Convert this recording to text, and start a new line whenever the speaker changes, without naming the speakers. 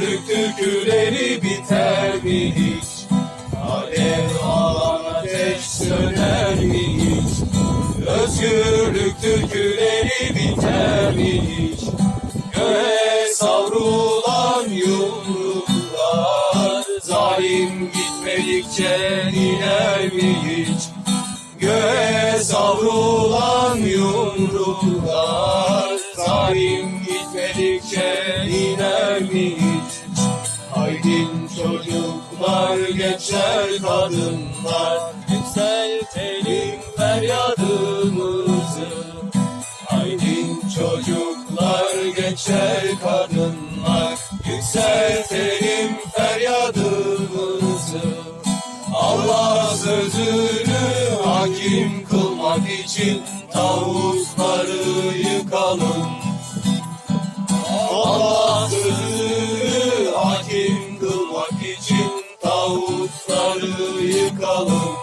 Türk türküleri biter mi hiç? Alev alan ateş söner mi hiç? Özgürlük türküleri biter mi hiç? Göğe savrulan yumruklar Zalim gitmedikçe iner mi hiç? Göğe savrulan yumruklar Zalim gitmedikçe iner mi hiç? Haydin çocuklar, gençler, kadınlar Yükseltelim feryadımızı. Haydin çocuklar, gençler, kadınlar Yükseltelim feryadımızı. Allah sözünü hakim kılmak için Tavusları yıkalım kılmak için Tavusları yıkalım